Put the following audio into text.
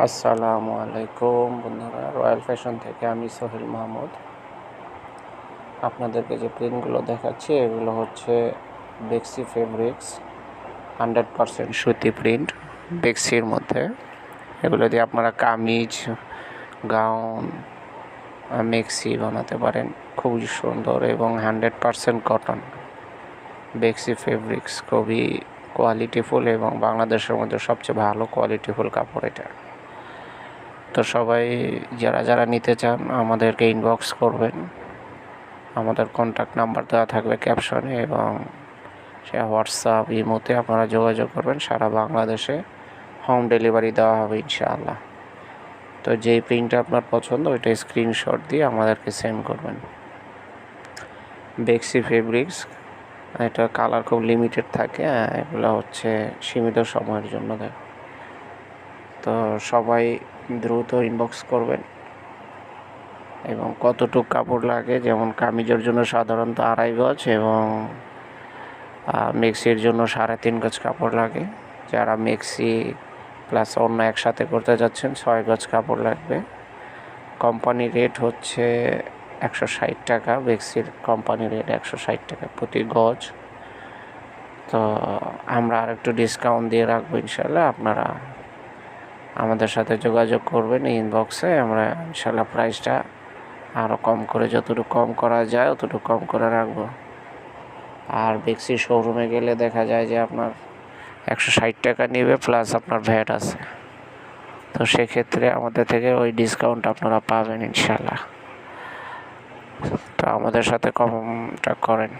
আসসালামু আলাইকুম বন্ধুরা, রয়্যাল ফ্যাশন থেকে আমি সোহেল মাহমুদ। আপনাদেরকে যে প্রিন্টগুলো দেখাচ্ছি, এগুলো হচ্ছে বেক্সি ফেব্রিক্স, হান্ড্রেড পারসেন্ট সুতি প্রিন্ট বেক্সির মধ্যে। এগুলো দিয়ে আপনারা কামিজ, গাউন মেক্সি বানাতে পারেন। খুবই সুন্দর এবং হান্ড্রেড পারসেন্ট কটন। বেক্সি ফেব্রিক্স খুবই কোয়ালিটিফুল এবং বাংলাদেশের মধ্যে সবচেয়ে ভালো কোয়ালিটিফুল কাপড় এটা। তো সবাই যারা যারা নিতে চান আমাদেরকে ইনবক্স করবেন। আমাদের কন্ট্যাক্ট নাম্বার দেওয়া থাকবে ক্যাপশনে এবং সে হোয়াটসঅ্যাপ ইমোতে আপনারা যোগাযোগ করবেন। সারা বাংলাদেশে হোম ডেলিভারি দেওয়া হবে ইনশাআল্লাহ। তো যেই প্রিন্টটা আপনার পছন্দ ওইটা স্ক্রিনশট দিয়ে আমাদেরকে সেন্ড করবেন। বেক্সি ফেব্রিক্স এটা কালার খুব লিমিটেড থাকে হ্যাঁ, এগুলো হচ্ছে সীমিত সময়ের জন্য দেয়। তো সবাই দ্রুত ইনবক্স করবেন। এবং কতটুক কাপড় লাগে, যেমন কামিজের জন্য সাধারণত আড়াই গজ এবং মেক্সির জন্য সাড়ে তিন গজ কাপড় লাগে। যারা মেক্সি প্লাস অন্য একসাথে করতে যাচ্ছেন, ছয় গজ কাপড় লাগবে। কোম্পানি রেট হচ্ছে একশো ষাট টাকা বেক্সির কোম্পানি রেট একশো ষাট টাকা প্রতি গজ। তো আমরা আর একটু ডিসকাউন্ট দিয়ে রাখব ইনশাল্লাহ আপনারা আমাদের সাথে যোগাযোগ করবেন ইনবক্সে আমরা ইনশাল্লাহ প্রাইসটা আরও কম করে, যতটুকু কম করা যায় অতটুকু কম করে রাখব। আর বেক্সি শোরুমে গেলে দেখা যায় যে আপনার একশো ষাট টাকা নেবে প্লাস আপনার ভ্যাট আছে। তো সেক্ষেত্রে আমাদের থেকে ওই ডিসকাউন্ট আপনারা পাবেন ইনশাল্লাহ তো আমাদের সাথে কমটা করেন।